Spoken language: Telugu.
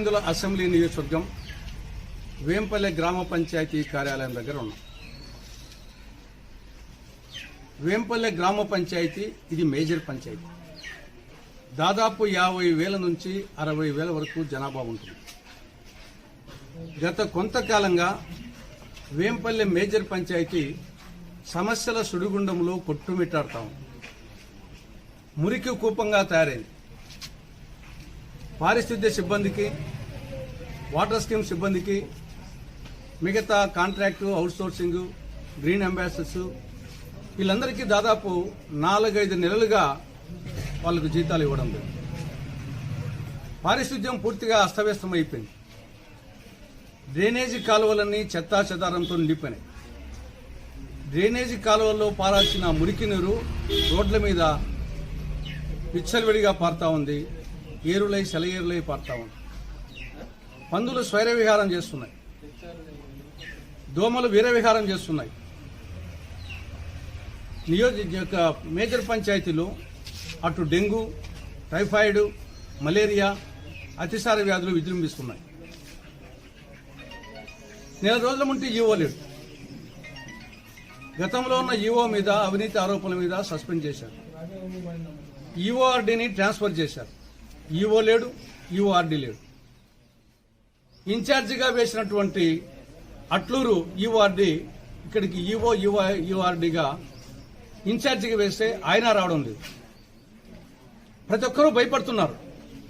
ఇందులో అసెంబ్లీ నియోజకవర్గం వేంపల్లె గ్రామ పంచాయతీ కార్యాలయం దగ్గర ఉన్నాం. వేంపల్లె గ్రామ పంచాయతీ ఇది మేజర్ పంచాయతీ. దాదాపు యాభై వేల నుంచి అరవై వేల వరకు జనాభా ఉంటుంది. గత కొంతకాలంగా వేంపల్లె మేజర్ పంచాయతీ సమస్యల సుడిగుండంలో కొట్టుమిట్టాడుతాం మురికి కూపంగా తయారైంది. పారిశుద్ధ్య సిబ్బందికి వాటర్ స్కీమ్ సిబ్బందికి మిగతా కాంట్రాక్టు అవుట్సోర్సింగ్ గ్రీన్ అంబాసిడర్స్ వీళ్ళందరికీ దాదాపు నాలుగైదు నెలలుగా వాళ్ళకు జీతాలు ఇవ్వడం లేదు. పారిశుద్ధ్యం పూర్తిగా అస్తవ్యస్తం అయిపోయింది డ్రైనేజీ కాలువలన్నీ చెత్తా చెదారంతో నిండిపోయినాయి. డ్రైనేజీ కాలువల్లో పారాల్సిన మురికి నీరు రోడ్ల మీద విచ్చలవిడిగా పారుతా ఉంది. ఏరులై సెలయేరులై పారుతా ఉంది పందులు స్వైర విహారం చేస్తున్నాయి. దోమలు వీర విహారం చేస్తున్నాయి. నియోజక మేజర్ పంచాయతీలో అటు డెంగ్యూ టైఫాయిడ్ మలేరియా అతిసార వ్యాధులు విజృంభిస్తున్నాయి. నెల రోజుల ముంటే ఈవో లేడు గతంలో ఉన్న ఈవో మీద అవినీతి ఆరోపణల మీద సస్పెండ్ చేశారు. ఈఓఆర్డీని ట్రాన్స్ఫర్ చేశారు. ఈఓ లేడు ఈఓఆర్డీ లేడు. ఇన్ఛార్జిగా వేసినటువంటి అట్లూరు ఈఓఆర్డి ఇక్కడికి ఈఓ ఈఓ ఈఓఆర్డీగా ఇన్ఛార్జిగా వేస్తే ఆయన రావడం లేదు. ప్రతి ఒక్కరూ భయపడుతున్నారు.